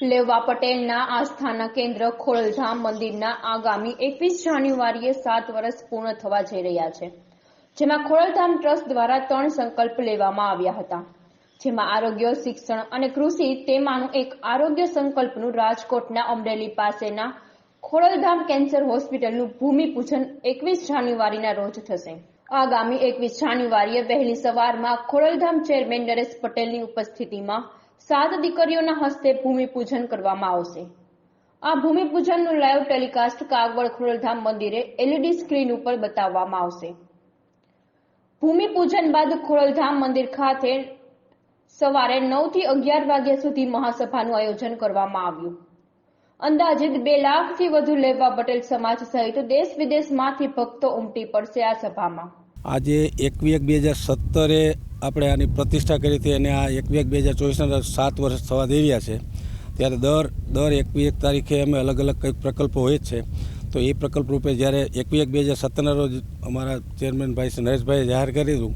લેવા પટેલના આસ્થાના કેન્દ્ર ખોડલધામ મંદિરના આગામી એકવીસ જાન્યુઆરીએ સાત વર્ષ પૂર્ણ થવા જઈ રહ્યા છે. જેમાં ખોડલધામ ટ્રસ્ટ દ્વારા ત્રણ સંકલ્પ લેવામાં આવ્યા હતા. જેમાં આરોગ્ય, શિક્ષણ અને કૃષિ તેમાંનું એક આરોગ્ય સંકલ્પનું રાજકોટના અમરેલી પાસેના ખોડલધામ કેન્સર હોસ્પિટલનું ભૂમિપૂજન એકવીસ જાન્યુઆરીના રોજ થશે. આગામી એકવીસ જાન્યુઆરીએ વહેલી સવારમાં ખોડલધામ ચેરમેન નરેશ પટેલની ઉપસ્થિતિમાં સાત દીકરીઓના હસ્તે ભૂમિપૂજન કરવામાં આવશે. આ ભૂમિપૂજનનું લાઈવ ટેલિકાસ્ટ કાગવડ ખોડલધામ મંદિરે એલઈડી સ્ક્રીન ઉપર બતાવવામાં આવશે. ભૂમિપૂજન બાદ ખોડલધામ મંદિર ખાતે સવારે નવથી અગિયાર વાગ્યા સુધી મહાસભાનું આયોજન કરવામાં આવ્યું. અંદાજિત બે લાખથી વધુ લેવા પટેલ સમાજ સહિત દેશ વિદેશમાંથી ભક્તો ઉમટી પડશે આ સભામાં. આજે એકવી એક બે હજાર સત્તરે આપણે આની પ્રતિષ્ઠા કરી હતી અને આ એકવી એક બે હજાર ચોવીસના સાત વર્ષ થવા દઈ રહ્યા છે. ત્યારે દર દર એકવી એક તારીખે અમે અલગ અલગ કંઈક પ્રકલ્પો હોય જ છે. તો એ પ્રકલ્પ રૂપે જ્યારે એકવી એક બે હજાર સત્તરના રોજ અમારા ચેરમેન ભાઈ શ્રી નરેશભાઈએ જાહેર કરી દીધું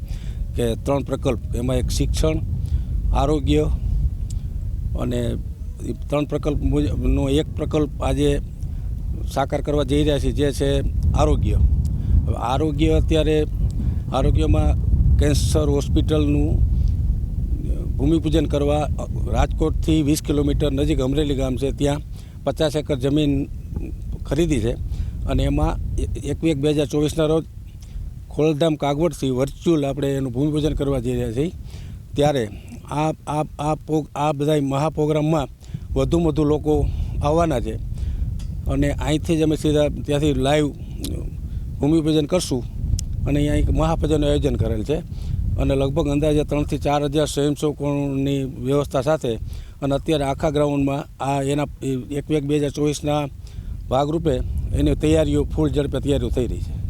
કે ત્રણ પ્રકલ્પ, એમાં એક શિક્ષણ, આરોગ્ય અને ત્રણ પ્રકલ્પ મુજબનો એક પ્રકલ્પ આજે સાકાર કરવા જઈ રહ્યા છે, જે છે આરોગ્ય. આરોગ્ય અત્યારે આરોગ્યમાં કેન્સર હોસ્પિટલનું ભૂમિપૂજન કરવા રાજકોટથી વીસ કિલોમીટર નજીક અમરેલી ગામ છે, ત્યાં પચાસ એકર જમીન ખરીદી છે. અને એમાં એકવી એક બે હજાર ચોવીસના રોજ ખોલધામ કાગવડથી વર્ચ્યુઅલ આપણે એનું ભૂમિપૂજન કરવા જઈ રહ્યા છીએ. ત્યારે આ આ આ પોગ આ બધા મહાપ્રોગ્રામમાં વધુ વધુ લોકો આવવાના છે. અને અહીંથી જ અમે સીધા ત્યાંથી લાઈવ ભૂમિપૂજન કરશું. અને અહીંયા એક મહાપૂજનનું આયોજન કરેલ છે. અને લગભગ અંદાજે ત્રણથી ચાર હજાર સ્વયંસેવકોની વ્યવસ્થા સાથે અને અત્યારે આખા ગ્રાઉન્ડમાં આ એના એક બે હજાર ચોવીસના ભાગરૂપે એની તૈયારીઓ ફૂલ ઝડપે તૈયારીઓ થઈ રહી છે.